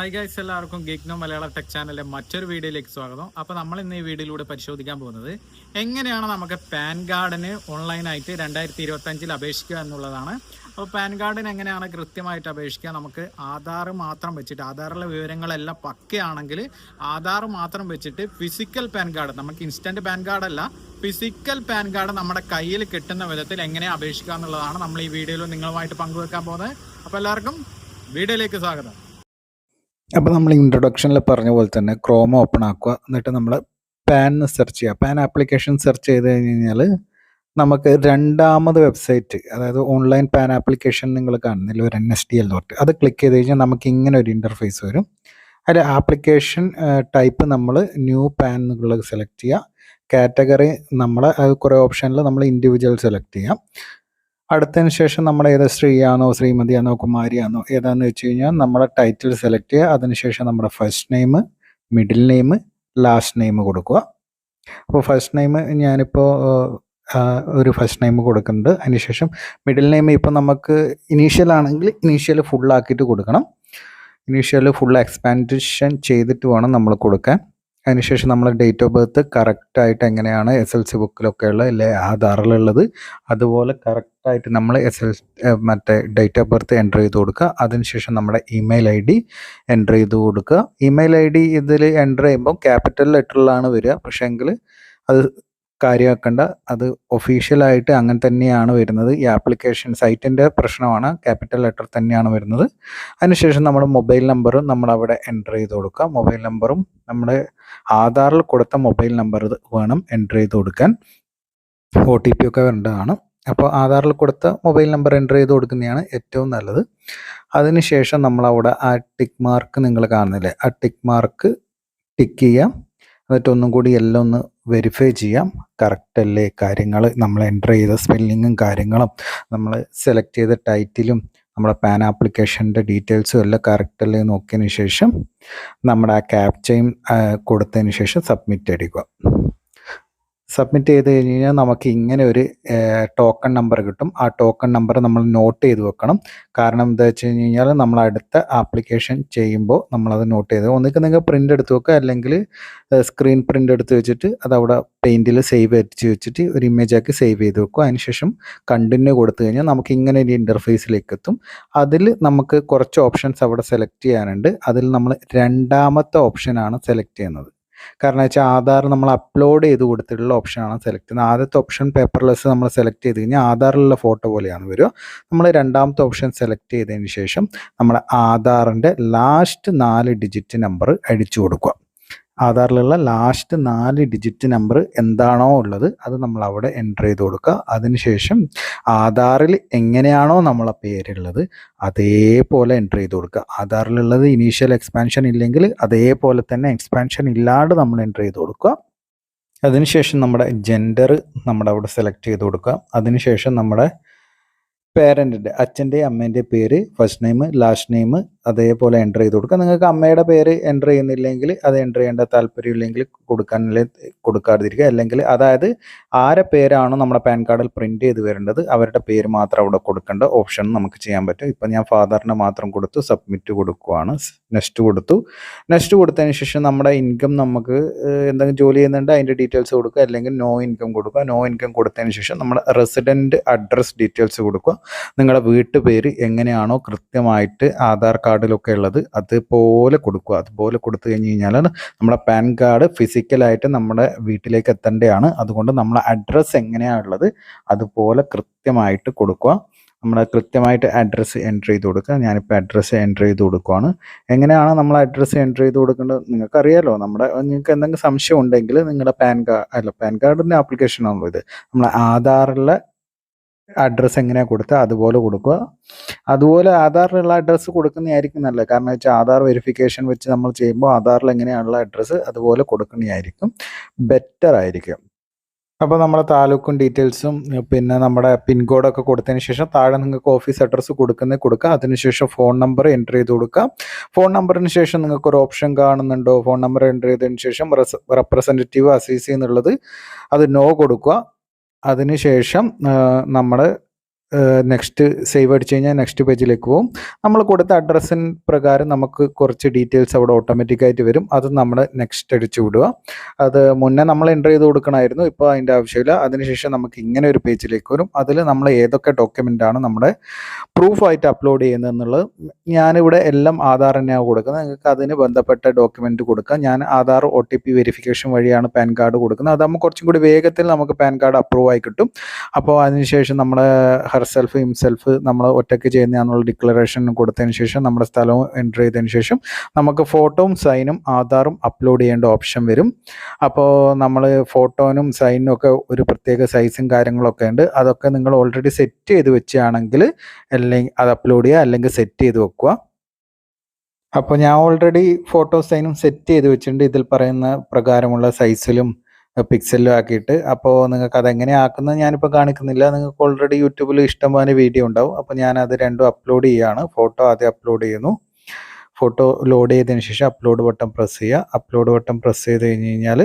Hi guys എല്ലാവർക്കും ഗിഗ്നോ മലയാള tech ചാനലിലെ മറ്റൊരു വീഡിയോയിലേക്ക് സ്വാഗതം. അപ്പോൾ നമ്മൾ ഇന്ന് ഈ വീഡിയോയിലൂടെ പരിശോധിക്കാൻ പോകുന്നത് എങ്ങനെയാണ് നമുക്ക് പാൻ കാർഡിന് ഓൺലൈനായിട്ട് രണ്ടായിരത്തി ഇരുപത്തഞ്ചിൽ അപേക്ഷിക്കുക എന്നുള്ളതാണ്. അപ്പോൾ പാൻ കാർഡിന് എങ്ങനെയാണ് കൃത്യമായിട്ട് അപേക്ഷിക്കുക? നമുക്ക് ആധാർ മാത്രം വെച്ചിട്ട് ആധാറിലെ വിവരങ്ങളെല്ലാം പക്കയാണെങ്കിൽ ആധാർ മാത്രം വെച്ചിട്ട് ഫിസിക്കൽ പാൻ കാർഡ് നമുക്ക് ഇൻസ്റ്റന്റ് പാൻ കാർഡല്ല ഫിസിക്കൽ പാൻ കാർഡ് നമ്മുടെ കയ്യിൽ കിട്ടുന്ന വിധത്തിൽ എങ്ങനെ അപേക്ഷിക്കുക എന്നുള്ളതാണ് നമ്മൾ ഈ വീഡിയോയിൽ നിങ്ങളുമായിട്ട് പങ്കുവെക്കാൻ പോകുന്നത്. അപ്പോൾ എല്ലാവർക്കും വീഡിയോയിലേക്ക് സ്വാഗതം. അപ്പോൾ നമ്മൾ ഇൻട്രൊഡക്ഷനിൽ പറഞ്ഞ പോലെ തന്നെ ക്രോം ഓപ്പൺ ആക്കുക. എന്നിട്ട് നമ്മൾ പാൻ സെർച്ച് ചെയ്യുക. പാൻ ആപ്ലിക്കേഷൻ സെർച്ച് ചെയ്ത് കഴിഞ്ഞ് കഴിഞ്ഞാൽ നമുക്ക് രണ്ടാമത് വെബ്സൈറ്റ് അതായത് ഓൺലൈൻ പാൻ ആപ്ലിക്കേഷൻ നിങ്ങൾ കാണുന്നില്ല. ഒരു എൻ എസ് ഡി എൽ തൊട്ട് അത് ക്ലിക്ക് ചെയ്ത് കഴിഞ്ഞാൽ നമുക്ക് ഇങ്ങനെ ഒരു ഇന്റർഫേസ് വരും. അതിൽ ആപ്ലിക്കേഷൻ ടൈപ്പ് നമ്മൾ ന്യൂ പാൻ എന്നുള്ളത് സെലക്ട് ചെയ്യുക. കാറ്റഗറി നമ്മൾ കുറേ ഓപ്ഷനിൽ നമ്മൾ ഇൻഡിവിജ്വൽ സെലക്ട് ചെയ്യാം. അടുത്തതിന് ശേഷം നമ്മൾ ഏത് സ്ത്രീയാണോ ശ്രീമതിയാണോ കുമാരിയാണോ ഏതാണെന്ന് വെച്ച് കഴിഞ്ഞാൽ നമ്മുടെ ടൈറ്റിൽ സെലക്ട് ചെയ്യുക. അതിനുശേഷം നമ്മുടെ first name middle name last name കൊടുക്കുക. അപ്പോൾ ഫസ്റ്റ് നെയിം ഞാനിപ്പോൾ ഒരു ഫസ്റ്റ് നെയിം കൊടുക്കുന്നുണ്ട്. അതിനുശേഷം മിഡിൽ നെയിം ഇപ്പോൾ നമുക്ക് ഇനീഷ്യൽ ആണെങ്കിൽ ഇനീഷ്യൽ ഫുള്ളാക്കിയിട്ട് കൊടുക്കണം. ഇനീഷ്യൽ ഫുൾ എക്സ്പാൻഷൻ ചെയ്തിട്ട് വേണം നമ്മൾ കൊടുക്കാൻ. അതിനുശേഷം നമ്മൾ ഡേറ്റ് ഓഫ് ബർത്ത് കറക്റ്റായിട്ട് എങ്ങനെയാണ് എസ് എൽ സി ബുക്കിലൊക്കെ ഉള്ള അല്ലെ ആധാറിലുള്ളത്. അതുപോലെ കറക്റ്റായിട്ട് നമ്മൾ എസ് എൽ മറ്റേ ഡേറ്റ് ഓഫ് ബർത്ത് എന്റർ ചെയ്ത് കൊടുക്കുക. അതിനുശേഷം നമ്മുടെ ഇമെയിൽ ഐ ഡി എന്റർ ചെയ്ത് കൊടുക്കുക. ഇമെയിൽ ഐ ഡി ഇതിൽ എന്റർ ചെയ്യുമ്പോൾ ക്യാപിറ്റൽ ലെറ്ററിലാണ് വരിക. പക്ഷേ എങ്കിൽ അത് കാര്യമാക്കേണ്ട. അത് ഒഫീഷ്യലായിട്ട് അങ്ങനെ തന്നെയാണ് വരുന്നത്. ഈ ആപ്ലിക്കേഷൻ സൈറ്റിന്റെ പ്രശ്നമാണ്. ക്യാപിറ്റൽ ലെറ്റർ തന്നെയാണ് വരുന്നത്. അതിനുശേഷം നമ്മുടെ മൊബൈൽ നമ്പറും നമ്മൾ അവിടെ എന്റർ ചെയ്ത് കൊടുക്കുക മൊബൈൽ നമ്പറും നമ്മുടെ ആധാറിൽ കൊടുത്ത മൊബൈൽ നമ്പർ വേണം എന്റർ ചെയ്ത് കൊടുക്കാൻ. ഒ ടി പി ഒക്കെ വരേണ്ടതാണ്. അപ്പോൾ ആധാറിൽ കൊടുത്ത മൊബൈൽ നമ്പർ എന്റർ ചെയ്ത് കൊടുക്കുന്നതാണ് ഏറ്റവും നല്ലത്. അതിനുശേഷം നമ്മളവിടെ ആ ടിക്ക് മാർക്ക് നിങ്ങൾ കാണുന്നില്ലേ? ആ ടിക്ക് മാർക്ക് ടിക്ക് ചെയ്യാം. എന്നിട്ട് ഒന്നും കൂടി എല്ലാം ഒന്ന് വെരിഫൈ ചെയ്യാം. കറക്റ്റ് അല്ലേ? കാര്യങ്ങൾ നമ്മൾ എന്റർ ചെയ്ത സ്പെല്ലിങ്ങും കാര്യങ്ങളും നമ്മൾ സെലക്ട് ചെയ്ത ടൈറ്റിലും നമ്മുടെ പാൻ ആപ്ലിക്കേഷന്റെ ഡീറ്റെയിൽസും എല്ലാം കറക്റ്റ് അല്ലേ നോക്കിയതിന് ശേഷം നമ്മുടെ ആ ക്യാപ്ചയും കൊടുത്തതിന് ശേഷം സബ്മിറ്റ് അടിക്കുക. സബ്മിറ്റ് ചെയ്ത് കഴിഞ്ഞ് കഴിഞ്ഞാൽ നമുക്ക് ഇങ്ങനെ ഒരു ടോക്കൺ നമ്പർ കിട്ടും. ആ ടോക്കൺ നമ്പർ നമ്മൾ നോട്ട് ചെയ്ത് വെക്കണം. കാരണം എന്താ വെച്ച് കഴിഞ്ഞ് കഴിഞ്ഞാൽ നമ്മൾ അടുത്ത ആപ്ലിക്കേഷൻ ചെയ്യുമ്പോൾ നമ്മളത് നോട്ട് ചെയ്ത് ഒന്നിക്ക് നിങ്ങൾ പ്രിന്റ് എടുത്ത് വെക്കുക. അല്ലെങ്കിൽ സ്ക്രീൻ പ്രിന്റ് എടുത്ത് വെച്ചിട്ട് അത് അവിടെ പെയിന്റിൽ സേവ് അടിച്ച് വെച്ചിട്ട് ഒരു ഇമേജ് ആക്കി സേവ് ചെയ്ത് വെക്കുക. അതിനുശേഷം കണ്ടിന്യൂ കൊടുത്തു കഴിഞ്ഞാൽ നമുക്ക് ഇങ്ങനെ ഒരു ഇന്റർഫേസിലേക്ക് എത്തും. അതിൽ നമുക്ക് കുറച്ച് ഓപ്ഷൻസ് അവിടെ സെലക്ട് ചെയ്യാനുണ്ട്. അതിൽ നമ്മൾ രണ്ടാമത്തെ ഓപ്ഷനാണ് സെലക്ട് ചെയ്യുന്നത്. കാരണം വെച്ചാൽ ആധാർ നമ്മൾ അപ്ലോഡ് ചെയ്ത് കൊടുത്തിട്ടുള്ള ഓപ്ഷനാണ് സെലക്ട് ചെയ്യുന്നത്. ആദ്യത്തെ ഓപ്ഷൻ പേപ്പർലെസ് നമ്മൾ സെലക്ട് ചെയ്ത് കഴിഞ്ഞാൽ ആധാറിലുള്ള ഫോട്ടോ പോലെയാണ് വരിക. നമ്മൾ രണ്ടാമത്തെ ഓപ്ഷൻ സെലക്ട് ചെയ്തതിന് ശേഷം നമ്മുടെ ആധാറിന്റെ ലാസ്റ്റ് നാല് ഡിജിറ്റ് നമ്പർ അടിച്ചു കൊടുക്കുക. ആധാറിലുള്ള ലാസ്റ്റ് നാല് ഡിജിറ്റ് നമ്പർ എന്താണോ ഉള്ളത് അത് നമ്മൾ അവിടെ എന്റർ ചെയ്ത് കൊടുക്കുക. അതിനുശേഷം ആധാറിൽ എങ്ങനെയാണോ നമ്മളെ പേരുള്ളത് അതേപോലെ എന്റർ ചെയ്ത് കൊടുക്കുക. ആധാറിലുള്ളത് ഇനീഷ്യൽ എക്സ്പാൻഷൻ ഇല്ലെങ്കിൽ അതേപോലെ തന്നെ എക്സ്പാൻഷൻ ഇല്ലാണ്ട് നമ്മൾ എന്റർ ചെയ്ത് കൊടുക്കുക. അതിനുശേഷം നമ്മുടെ ജെൻഡർ നമ്മുടെ അവിടെ സെലക്ട് ചെയ്ത് കൊടുക്കുക. അതിനുശേഷം നമ്മുടെ പേരന്റിന്റെ അച്ഛന്റെ അമ്മേന്റെ പേര് ഫസ്റ്റ് നെയിം ലാസ്റ്റ് നെയിം അതേപോലെ എന്റർ ചെയ്ത് കൊടുക്കുക നിങ്ങൾക്ക് അമ്മയുടെ പേര് എന്റർ ചെയ്യുന്നില്ലെങ്കിൽ അത് എന്റർ ചെയ്യേണ്ട താല്പര്യമില്ലെങ്കിൽ കൊടുക്കാൻ കൊടുക്കാതിരിക്കുക. അല്ലെങ്കിൽ അതായത് ആരെ പേരാണോ നമ്മുടെ പാൻ കാർഡിൽ പ്രിന്റ് ചെയ്ത് വരേണ്ടത് അവരുടെ പേര് മാത്രം അവിടെ കൊടുക്കേണ്ട ഓപ്ഷൻ നമുക്ക് ചെയ്യാൻ പറ്റും. ഇപ്പം ഞാൻ ഫാദറിന്റെ മാത്രം കൊടുത്തു സബ്മിറ്റ് കൊടുക്കുവാണ്. നെക്സ്റ്റ് കൊടുത്തു. നെക്സ്റ്റ് കൊടുത്തതിന് ശേഷം നമ്മുടെ ഇൻകം നമുക്ക് എന്തെങ്കിലും ജോലി ചെയ്യുന്നുണ്ട് അതിന്റെ ഡീറ്റെയിൽസ് കൊടുക്കുക. അല്ലെങ്കിൽ നോ ഇൻകം കൊടുക്കുക. നോ ഇൻകം കൊടുത്തതിന് ശേഷം നമ്മുടെ റെസിഡന്റ് അഡ്രസ് ഡീറ്റെയിൽസ് കൊടുക്കുക. നിങ്ങളുടെ വീട്ടുപേര് എങ്ങനെയാണോ കൃത്യമായിട്ട് ആധാർ കാർഡിലൊക്കെ ഉള്ളത് അതുപോലെ കൊടുക്കുക. അതുപോലെ കൊടുത്തു കഴിഞ്ഞ് കഴിഞ്ഞാൽ നമ്മുടെ പാൻ കാർഡ് ഫിസിക്കലായിട്ട് നമ്മുടെ വീട്ടിലേക്ക് എത്തേണ്ടതാണ്. അതുകൊണ്ട് നമ്മളെ അഡ്രസ്സ് എങ്ങനെയാണ് ഉള്ളത് അതുപോലെ കൃത്യമായിട്ട് കൊടുക്കുക. നമ്മൾ കൃത്യമായിട്ട് അഡ്രസ്സ് എന്റർ ചെയ്ത് കൊടുക്കുക. ഞാനിപ്പോൾ അഡ്രസ്സ് എന്റർ ചെയ്ത് കൊടുക്കുവാണ്. എങ്ങനെയാണ് നമ്മൾ അഡ്രസ്സ് എന്റർ ചെയ്ത് കൊടുക്കേണ്ടത് നിങ്ങൾക്കറിയാലോ? നമ്മുടെ നിങ്ങൾക്ക് എന്തെങ്കിലും സംശയം ഉണ്ടെങ്കിൽ നിങ്ങളുടെ പാൻ കാർഡ് അല്ല പാൻ കാർഡിന്റെ ആപ്ലിക്കേഷനാണല്ലോ ഇത്. നമ്മളെ ആധാറിലെ അഡ്രസ്സ് എങ്ങനെയാണ് കൊടുക്കുക അതുപോലെ കൊടുക്കുക. അതുപോലെ ആധാറിലുള്ള അഡ്രസ്സ് കൊടുക്കുന്നതായിരിക്കും നല്ലത്. കാരണം വെച്ചാൽ ആധാർ വെരിഫിക്കേഷൻ വെച്ച് നമ്മൾ ചെയ്യുമ്പോൾ ആധാറിൽ എങ്ങനെയാണുള്ള അഡ്രസ്സ് അതുപോലെ കൊടുക്കുന്നതായിരിക്കും. ബെറ്റർ ആയിരിക്കും. അപ്പോൾ നമ്മുടെ താലൂക്കും ഡീറ്റെയിൽസും പിന്നെ നമ്മുടെ പിൻകോഡൊക്കെ കൊടുത്തതിന് ശേഷം താഴെ നിങ്ങൾക്ക് ഓഫീസ് അഡ്രസ്സ് കൊടുക്കുന്നത് കൊടുക്കുക. അതിനുശേഷം ഫോൺ നമ്പർ എന്റർ ചെയ്ത് കൊടുക്കുക. ഫോൺ നമ്പറിന് ശേഷം നിങ്ങൾക്ക് ഒരു ഓപ്ഷൻ കാണുന്നുണ്ടോ? ഫോൺ നമ്പർ എന്റർ ചെയ്തതിന് ശേഷം റെപ്രസെന്റേറ്റീവ് അസീസി എന്നുള്ളത് അത് നോ കൊടുക്കുക. അതിനുശേഷം നമ്മൾ നെക്സ്റ്റ് സേവ് അടിച്ചു കഴിഞ്ഞാൽ നെക്സ്റ്റ് പേജിലേക്ക് പോകും നമ്മൾ കൊടുത്ത അഡ്രസ്സിൻ പ്രകാരം നമുക്ക് കുറച്ച് ഡീറ്റെയിൽസ് അവിടെ ഓട്ടോമാറ്റിക്കായിട്ട് വരും. അത് നമ്മൾ നെക്സ്റ്റ് അടിച്ചു വിടുക. അത് മുന്നേ നമ്മൾ എന്റർ ചെയ്ത് കൊടുക്കണമായിരുന്നു. ഇപ്പോൾ അതിന്റെ ആവശ്യമില്ല. അതിനുശേഷം നമുക്ക് ഇങ്ങനെ ഒരു പേജിലേക്ക് വരും. അതിൽ നമ്മൾ ഏതൊക്കെ ഡോക്യുമെന്റ് ആണ് നമ്മുടെ പ്രൂഫായിട്ട് അപ്ലോഡ് ചെയ്യുന്നത് എന്നുള്ളത് ഞാനിവിടെ എല്ലാം ആധാർ തന്നെയാണ് കൊടുക്കുന്നത്. നിങ്ങൾക്ക് അതിന് ബന്ധപ്പെട്ട ഡോക്യുമെന്റ് കൊടുക്കാം. ഞാൻ Aadhaar O T P verification വഴിയാണ് പാൻ കാർഡ് കൊടുക്കുന്നത്. അതാകുമ്പോൾ കുറച്ചും കൂടി വേഗത്തിൽ നമുക്ക് പാൻ കാർഡ് അപ്രൂവ് ആയി കിട്ടും. അപ്പോൾ അതിനുശേഷം നമ്മുടെ ഹെർസെൽഫ് ഹിംസെൽഫ് നമ്മൾ ഒറ്റയ്ക്ക് ചെയ്യുന്നതാണെന്നുള്ള ഡിക്ലറേഷൻ കൊടുത്തതിന് ശേഷം നമ്മുടെ സ്ഥലവും എന്റർ ചെയ്തതിന് ശേഷം നമുക്ക് ഫോട്ടോയും സൈനും ആധാറും അപ്ലോഡ് ചെയ്യേണ്ട ഓപ്ഷൻ വരും. അപ്പോൾ നമ്മൾ ഫോട്ടോനും സൈനും ഒക്കെ ഒരു പ്രത്യേക സൈസും കാര്യങ്ങളൊക്കെ ഉണ്ട്. അതൊക്കെ നിങ്ങൾ ഓൾറെഡി സെറ്റ് ചെയ്ത് വെച്ചാണെങ്കിൽ അല്ലെങ്കിൽ അത് അപ്ലോഡ് ചെയ്യുക അല്ലെങ്കിൽ സെറ്റ് ചെയ്ത് വെക്കുക. അപ്പോൾ ഞാൻ ഓൾറെഡി ഫോട്ടോ സൈനും സെറ്റ് ചെയ്ത് വെച്ചിട്ടുണ്ട്. ഇതിൽ പറയുന്ന പ്രകാരമുള്ള സൈസിലും പിക്സലിലും ആക്കിയിട്ട് അപ്പോൾ നിങ്ങൾക്ക് അതെങ്ങനെ ആക്കുന്നത് ഞാനിപ്പോൾ കാണിക്കുന്നില്ല. നിങ്ങൾക്ക് ഓൾറെഡി യൂട്യൂബിൽ ഇഷ്ടംപോലെ വീഡിയോ ഉണ്ടാവും. അപ്പോൾ ഞാൻ അത് രണ്ടും അപ്ലോഡ് ചെയ്യുകയാണ് ഫോട്ടോ ആദ്യം അപ്ലോഡ് ചെയ്യുന്നു. ഫോട്ടോ ലോഡ് ചെയ്തതിന് ശേഷം അപ്ലോഡ് ബട്ടൺ പ്രസ് ചെയ്യുക. അപ്ലോഡ് ബട്ടൺ പ്രസ് ചെയ്ത് കഴിഞ്ഞ് കഴിഞ്ഞാൽ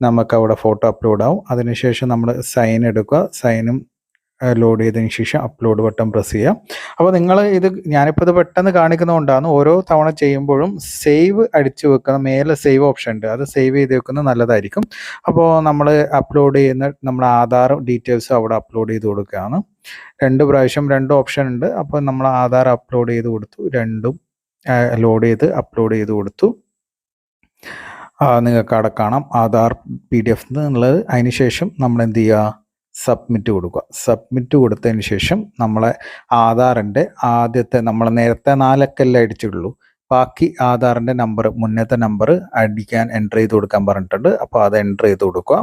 നമുക്ക് അവിടെ ഫോട്ടോ അപ്ലോഡ് ആവും അതിനുശേഷം നമ്മൾ സൈൻ എടുക്കുക. സൈനും ലോഡ് ചെയ്തതിന് ശേഷം അപ്ലോഡ് ബട്ടൺ പ്രസ് ചെയ്യുക അപ്പോൾ നിങ്ങൾ ഇത് ഞാനിപ്പോൾ ഇത് പെട്ടെന്ന് കാണിക്കുന്നതുകൊണ്ടാണ് ഓരോ തവണ ചെയ്യുമ്പോഴും സേവ് അടിച്ചു വെക്കുന്ന മേലെ സേവ് ഓപ്ഷൻ ഉണ്ട്. അത് സേവ് ചെയ്ത് വെക്കുന്നത് നല്ലതായിരിക്കും. അപ്പോൾ നമ്മൾ അപ്ലോഡ് ചെയ്യുന്ന നമ്മുടെ ആധാർ ഡീറ്റെയിൽസ് അവിടെ അപ്ലോഡ് ചെയ്ത് കൊടുക്കുകയാണ്. രണ്ട് പ്രാവശ്യം രണ്ട് ഓപ്ഷൻ ഉണ്ട്. അപ്പോൾ നമ്മൾ ആധാർ അപ്ലോഡ് ചെയ്ത് കൊടുത്തു. രണ്ടും ലോഡ് ചെയ്ത് അപ്ലോഡ് ചെയ്ത് കൊടുത്തു. നിങ്ങൾക്ക് അവിടെ കാണാം. ആധാർ പി ഡി എഫ് എന്നുള്ളത് അതിനുശേഷം നമ്മൾ എന്ത് ചെയ്യുക? സബ്മിറ്റ് കൊടുക്കുക. സബ്മിറ്റ് കൊടുത്തതിന് ശേഷം നമ്മളെ ആധാറിന്റെ ആദ്യത്തെ നമ്മൾ നേരത്തെ നാലക്കല്ലേ അടിച്ചിട്ടുള്ളൂ. ബാക്കി ആധാറിന്റെ നമ്പർ മുന്നത്തെ നമ്പർ അടിക്കാൻ എന്റർ ചെയ്ത് കൊടുക്കാൻ പറഞ്ഞിട്ടുണ്ട്. അപ്പോൾ അത് എന്റർ ചെയ്ത് കൊടുക്കുക.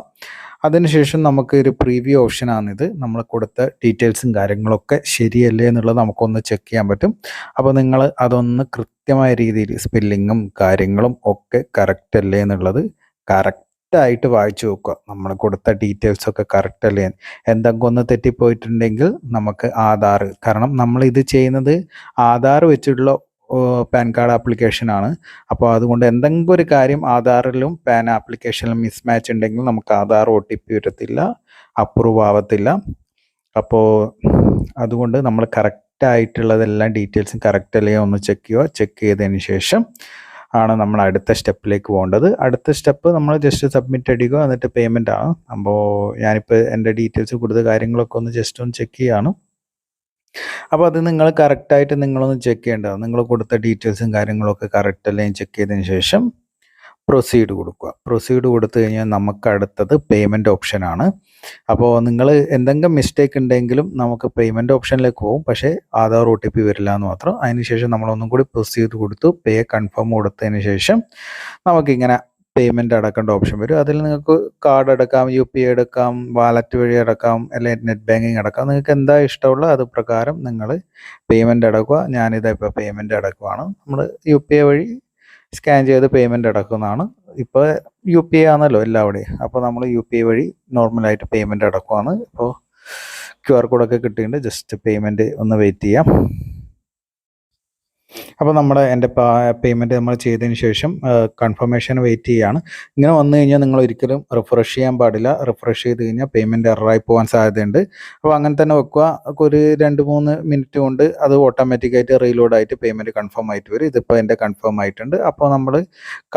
അതിനുശേഷം നമുക്ക് ഒരു പ്രീവ്യൂ ഓപ്ഷനാണിത് നമ്മൾ കൊടുത്ത ഡീറ്റെയിൽസും കാര്യങ്ങളൊക്കെ ശരിയല്ലേ എന്നുള്ളത് നമുക്കൊന്ന് ചെക്ക് ചെയ്യാൻ പറ്റും. അപ്പോൾ നിങ്ങൾ അതൊന്ന് കൃത്യമായ രീതിയിൽ സ്പെല്ലിങ്ങും കാര്യങ്ങളും ഒക്കെ കറക്റ്റ് അല്ലേ എന്നുള്ളത് കറക്റ്റായിട്ട് വായിച്ചു നോക്കുക. നമ്മൾ കൊടുത്ത ഡീറ്റെയിൽസ് ഒക്കെ കറക്റ്റ് അല്ലേ? എന്തെങ്കിലും ഒന്ന് തെറ്റിപ്പോയിട്ടുണ്ടെങ്കിൽ നമുക്ക് ആധാർ കാരണം നമ്മൾ ഇത് ചെയ്യുന്നത് ആധാർ വെച്ചിട്ടുള്ള പാൻ കാർഡ് ആപ്ലിക്കേഷൻ ആണ്. അപ്പോൾ അതുകൊണ്ട് എന്തെങ്കിലും ഒരു കാര്യം ആധാറിലും പാൻ ആപ്ലിക്കേഷനിലും മിസ്മാച്ച് ഉണ്ടെങ്കിൽ നമുക്ക് ആധാർ ഒ ടി പി വരത്തില്ല അപ്രൂവ് ആവത്തില്ല. അപ്പോൾ അതുകൊണ്ട് നമ്മൾ കറക്റ്റായിട്ടുള്ളതെല്ലാം ഡീറ്റെയിൽസും കറക്റ്റ് അല്ലേ? ഒന്ന് ചെക്ക് ചെയ്യുക. ചെക്ക് ചെയ്തതിന് ശേഷം ആണ് നമ്മൾ അടുത്ത സ്റ്റെപ്പിലേക്ക് പോകേണ്ടത്. അടുത്ത സ്റ്റെപ്പ് നമ്മൾ ജസ്റ്റ് സബ്മിറ്റ് അടിക്കുക എന്നിട്ട് പേയ്മെന്റ് ആണ്. അപ്പോൾ ഞാനിപ്പോൾ എന്റെ ഡീറ്റെയിൽസ് കൂടുതൽ കാര്യങ്ങളൊക്കെ ഒന്ന് ജസ്റ്റ് ഒന്ന് ചെക്ക് ചെയ്യാണ്. അപ്പോൾ അത് നിങ്ങൾ കറക്റ്റായിട്ട് നിങ്ങളൊന്ന് ചെക്ക് ചെയ്യേണ്ടതാണ്. നിങ്ങൾ കൊടുത്ത ഡീറ്റെയിൽസും കാര്യങ്ങളൊക്കെ കറക്റ്റ് അല്ലെങ്കിൽ ചെക്ക് ചെയ്തതിന് ശേഷം പ്രൊസീഡ് കൊടുക്കുക. പ്രൊസീഡ് കൊടുത്തു കഴിഞ്ഞാൽ നമുക്ക് അടുത്തത് പേയ്മെന്റ് ഓപ്ഷനാണ് അപ്പോൾ നിങ്ങൾ എന്തെങ്കിലും മിസ്റ്റേക്ക് ഉണ്ടെങ്കിലും നമുക്ക് പേയ്മെന്റ് ഓപ്ഷനിലേക്ക് പോകും. പക്ഷേ ആധാർ ഒ ടി പി വരില്ല എന്ന് മാത്രം. അതിനുശേഷം നമ്മളൊന്നും കൂടി പ്രൊസീഡ് കൊടുത്തു. പേ കൺഫേം കൊടുത്തതിന് ശേഷം നമുക്കിങ്ങനെ പേയ്മെന്റ് അടക്കേണ്ട ഓപ്ഷൻ വരും. അതിൽ നിങ്ങൾക്ക് കാർഡ് അടക്കാം യു പി ഐ എടുക്കാം വാലറ്റ് വഴി അടക്കാം അല്ലെങ്കിൽ നെറ്റ് ബാങ്കിങ് അടക്കാം. നിങ്ങൾക്ക് എന്താ ഇഷ്ടമുള്ള അത് പ്രകാരം നിങ്ങൾ പേയ്മെന്റ് അടക്കുക. ഞാനിതാ ഇപ്പോൾ പേയ്മെന്റ് അടക്കുവാണ്. നമ്മൾ യു പി ഐ വഴി സ്കാൻ ചെയ്ത് പേയ്മെന്റ് അടക്കുന്നതാണ്. ഇപ്പോൾ യു പി ഐ ആണല്ലോ എല്ലാവിടെയും. അപ്പോൾ നമ്മൾ യു പി ഐ വഴി നോർമലായിട്ട് പേയ്മെന്റ് അടക്കുവാണ്. ഇപ്പോൾ ക്യു ആർ കോഡൊക്കെ കിട്ടിയിട്ടുണ്ട്. ജസ്റ്റ് പേയ്മെന്റ് ഒന്ന് വെയിറ്റ് ചെയ്യാം. അപ്പോൾ നമ്മുടെ എന്റെ പേയ്മെന്റ് നമ്മൾ ചെയ്തതിന് ശേഷം കൺഫർമേഷൻ വെയിറ്റ് ചെയ്യുകയാണ് ഇങ്ങനെ വന്നു കഴിഞ്ഞാൽ നിങ്ങൾ ഒരിക്കലും റിഫ്രഷ് ചെയ്യാൻ പാടില്ല. റിഫ്രഷ് ചെയ്ത് കഴിഞ്ഞാൽ പേയ്മെന്റ് എററായി പോകാൻ സാധ്യതയുണ്ട്. അപ്പോൾ അങ്ങനെ തന്നെ വെക്കുക. ഒരു രണ്ട് മൂന്ന് മിനിറ്റ് കൊണ്ട് അത് ഓട്ടോമാറ്റിക്കായിട്ട് റീലോഡ് ആയിട്ട് പേയ്മെന്റ് കൺഫേം ആയിട്ട് വരും. ഇതിപ്പോൾ എന്റെ കൺഫേം ആയിട്ടുണ്ട്. അപ്പോൾ നമ്മൾ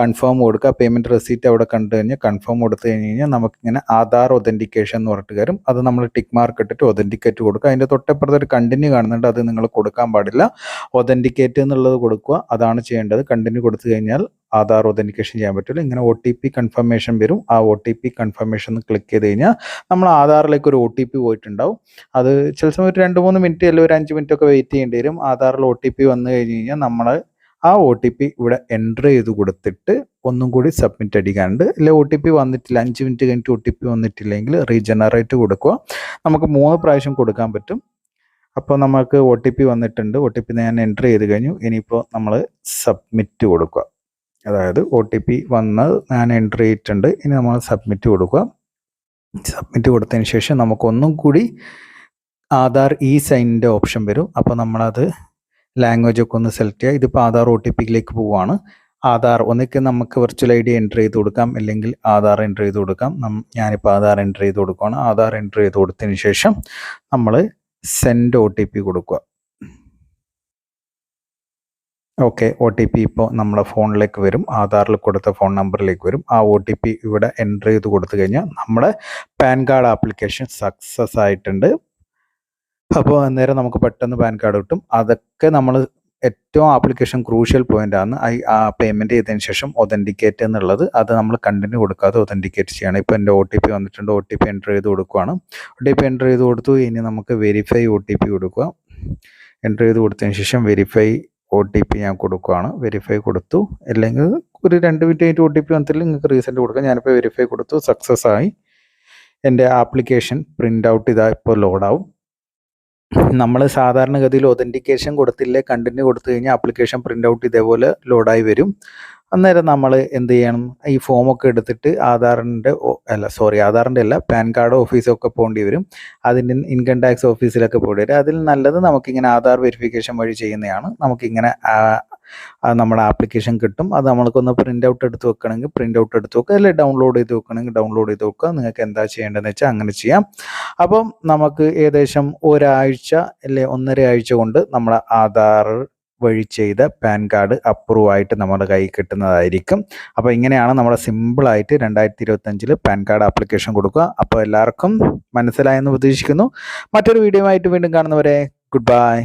കൺഫേം കൊടുക്കുക. പേയ്മെന്റ് റെസീറ്റ് അവിടെ കണ്ടു കഴിഞ്ഞാൽ കൺഫേം കൊടുത്തു കഴിഞ്ഞ് കഴിഞ്ഞാൽ നമുക്കിങ്ങനെ ആധാർ ഒതന്റിക്കേഷൻ എന്ന് പറഞ്ഞിട്ട് കാര്യം അത് നമ്മൾ ടിക്ക് മാർക്ക് ഇട്ടിട്ട് ഒതന്റിക്കേറ്റ് കൊടുക്കുക. അതിന്റെ തൊട്ടപ്പുറത്ത് ഒരു കണ്ടിന്യൂ കാണുന്നുണ്ട്. അത് നിങ്ങൾ കൊടുക്കാൻ പാടില്ല. ഒതന്റിക്കേറ്റ് എന്നുള്ളത് കൊടുക്കുക. അതാണ് ചെയ്യേണ്ടത്. കണ്ടിന്യൂ കൊടുത്തു കഴിഞ്ഞാൽ ആധാർ ഒതന്റിക്കേഷൻ ചെയ്യാൻ പറ്റില്ല. ഇങ്ങനെ ഒ ടി പി കൺഫർമേഷൻ വരും. ആ O T P confirmation click ചെയ്ത് കഴിഞ്ഞാൽ നമ്മൾ ആധാറിലേക്ക് ഒരു ഒ ടി പി പോയിട്ടുണ്ടാവും. അത് ചില സമയം ഒരു രണ്ട് മൂന്ന് മിനിറ്റ് അല്ലെങ്കിൽ ഒരു അഞ്ച് മിനിറ്റ് ഒക്കെ വെയിറ്റ് ചെയ്യേണ്ടി വരും. ആധാറിൽ ഒ ടി പി വന്നു കഴിഞ്ഞ് കഴിഞ്ഞാൽ നമ്മൾ ആ ഒ ടി പി ഇവിടെ എന്റർ ചെയ്ത് കൊടുത്തിട്ട് ഒന്നും കൂടി സബ്മിറ്റ് അടിക്കാനുണ്ട്. ഇല്ല ഒ ടി പി വന്നിട്ടില്ല. അഞ്ച് മിനിറ്റ് കഴിഞ്ഞിട്ട് ഒ ടി പി വന്നിട്ടില്ലെങ്കിൽ റീജനറേറ്റ് കൊടുക്കുക. നമുക്ക് മൂന്ന് പ്രാവശ്യം കൊടുക്കാൻ പറ്റും. അപ്പോൾ നമുക്ക് ഒ ടി പി വന്നിട്ടുണ്ട്. ഒ ടി പി ഞാൻ എന്റർ ചെയ്ത് കഴിഞ്ഞു. ഇനിയിപ്പോൾ നമ്മൾ സബ്മിറ്റ് കൊടുക്കുക. അതായത് ഒ ടി പി വന്ന് ഞാൻ എന്റർ ചെയ്തിട്ടുണ്ട്. ഇനി നമ്മൾ സബ്മിറ്റ് കൊടുക്കുക. സബ്മിറ്റ് കൊടുത്തതിന് ശേഷം നമുക്കൊന്നും കൂടി ആധാർ ഇ സൈനിന്റെ ഓപ്ഷൻ വരും. അപ്പോൾ നമ്മളത് ലാംഗ്വേജ് ഒക്കെ ഒന്ന് സെലക്ട് ചെയ്യുക. ഇതിപ്പോൾ ആധാർ ഒ ടി പിയിലേക്ക് പോവുകയാണ് ആധാർ ഒന്നിക്ക് നമുക്ക് വെർച്വൽ ഐ ഡി എന്റർ ചെയ്ത് കൊടുക്കാം. അല്ലെങ്കിൽ ആധാർ എന്റർ ചെയ്ത് കൊടുക്കാം. ഞാനിപ്പോൾ ആധാർ എന്റർ ചെയ്ത് കൊടുക്കുകയാണ് ആധാർ എന്റർ ചെയ്ത് കൊടുത്തതിന് ശേഷം നമ്മൾ സെൻഡ് ഒ ടി പി കൊടുക്കുക. ഓക്കെ ഒ ടി പി ഇപ്പോൾ നമ്മളെ ഫോണിലേക്ക് വരും. ആധാറിൽ കൊടുത്ത ഫോൺ നമ്പറിലേക്ക് വരും. ആ ഒ ടി പി ഇവിടെ എന്റർ ചെയ്ത് കൊടുത്തു കഴിഞ്ഞാൽ നമ്മുടെ പാൻ കാർഡ് ആപ്ലിക്കേഷൻ സക്സസ് ആയിട്ടുണ്ട്. അപ്പോൾ അന്നേരം നമുക്ക് പെട്ടെന്ന് പാൻ കാർഡ് കിട്ടും. അതൊക്കെ നമ്മൾ ഏറ്റവും ആപ്ലിക്കേഷൻ ക്രൂഷ്യൽ പോയിന്റ് ആണ് ആ പേയ്മെന്റ് ചെയ്തതിന് ശേഷം ഒതന്റിക്കേറ്റ് എന്നുള്ളത് അത് നമ്മൾ കണ്ടിന്യൂ കൊടുക്കാതെ ഒതന്റിക്കേറ്റ് ചെയ്യണം. ഇപ്പോൾ എന്റെ ഒ ടി പി വന്നിട്ടുണ്ട്. ഒ ടി പി എന്റർ ചെയ്ത് കൊടുക്കുവാണ്. ഒ ടി പി എന്റർ ചെയ്ത് കൊടുത്തു. ഇനി നമുക്ക് വെരിഫൈ ഒ ടി പി കൊടുക്കുക. എന്റർ ചെയ്ത് കൊടുത്തതിന് ശേഷം വെരിഫൈ ഒ ടി പി ഞാൻ കൊടുക്കുകയാണ് വെരിഫൈ കൊടുത്തു. അല്ലെങ്കിൽ ഒരു രണ്ട് മിനിറ്റ് കഴിഞ്ഞിട്ട് ഒ ടി പി വന്നിട്ടില്ല നിങ്ങൾക്ക് റീസെന്റ് കൊടുക്കാം. ഞാനിപ്പോൾ വെരിഫൈ കൊടുത്തു. സക്സസ് ആയി. എന്റെ ആപ്ലിക്കേഷൻ പ്രിന്റ് ഔട്ട് ഇതാ ഇപ്പോൾ ലോഡാവും നമ്മൾ സാധാരണഗതിയിൽ ഒതന്റിക്കേഷൻ കൊടുത്തില്ലേ കണ്ടിന്യൂ കൊടുത്തു കഴിഞ്ഞാൽ ആപ്ലിക്കേഷൻ പ്രിന്റ് ഔട്ട് ഇതേപോലെ ലോഡായി വരും. അന്നേരം നമ്മൾ എന്ത് ചെയ്യണം? ഈ ഫോമൊക്കെ എടുത്തിട്ട് ആധാറിന്റെ അല്ല സോറി ആധാറിന്റെ അല്ല പാൻ കാർഡ് ഓഫീസൊക്കെ പോകേണ്ടി വരും. അതിന്റെ ഇൻകം ടാക്സ് ഓഫീസിലൊക്കെ പോകേണ്ടി വരും. അതിൽ നല്ലത് നമുക്കിങ്ങനെ ആധാർ വെരിഫിക്കേഷൻ വഴി ചെയ്യുന്നതാണ്. നമുക്കിങ്ങനെ ആ നമ്മുടെ ആപ്ലിക്കേഷൻ കിട്ടും. അത് നമ്മൾക്കൊന്ന് പ്രിന്റ് ഔട്ട് എടുത്ത് വെക്കണമെങ്കിൽ പ്രിന്റ് ഔട്ട് എടുത്ത് വെക്കുക. അല്ലെങ്കിൽ ഡൗൺലോഡ് ചെയ്ത് വെക്കണമെങ്കിൽ ഡൗൺലോഡ് ചെയ്ത് വെക്കുക. നിങ്ങൾക്ക് എന്താ ചെയ്യേണ്ടതെന്ന് വെച്ചാൽ അങ്ങനെ ചെയ്യാം. അപ്പം നമുക്ക് ഏകദേശം ഒരാഴ്ച അല്ലെ ഒന്നര ആഴ്ച കൊണ്ട് നമ്മുടെ ആധാർ വഴി ചെയ്ത പാൻ കാർഡ് അപ്രൂവ് ആയിട്ട് നമ്മുടെ കൈ കിട്ടുന്നതായിരിക്കും. അപ്പോൾ ഇങ്ങനെയാണ് നമ്മുടെ സിമ്പിളായിട്ട് രണ്ടായിരത്തി ഇരുപത്തഞ്ചിൽ പാൻ കാർഡ് ആപ്ലിക്കേഷൻ കൊടുക്കുക. അപ്പോൾ എല്ലാവർക്കും മനസ്സിലായെന്ന് പ്രതീക്ഷിക്കുന്നു. മറ്റൊരു വീഡിയോ ആയിട്ട് വീണ്ടും കാണുന്നവരെ ഗുഡ് ബൈ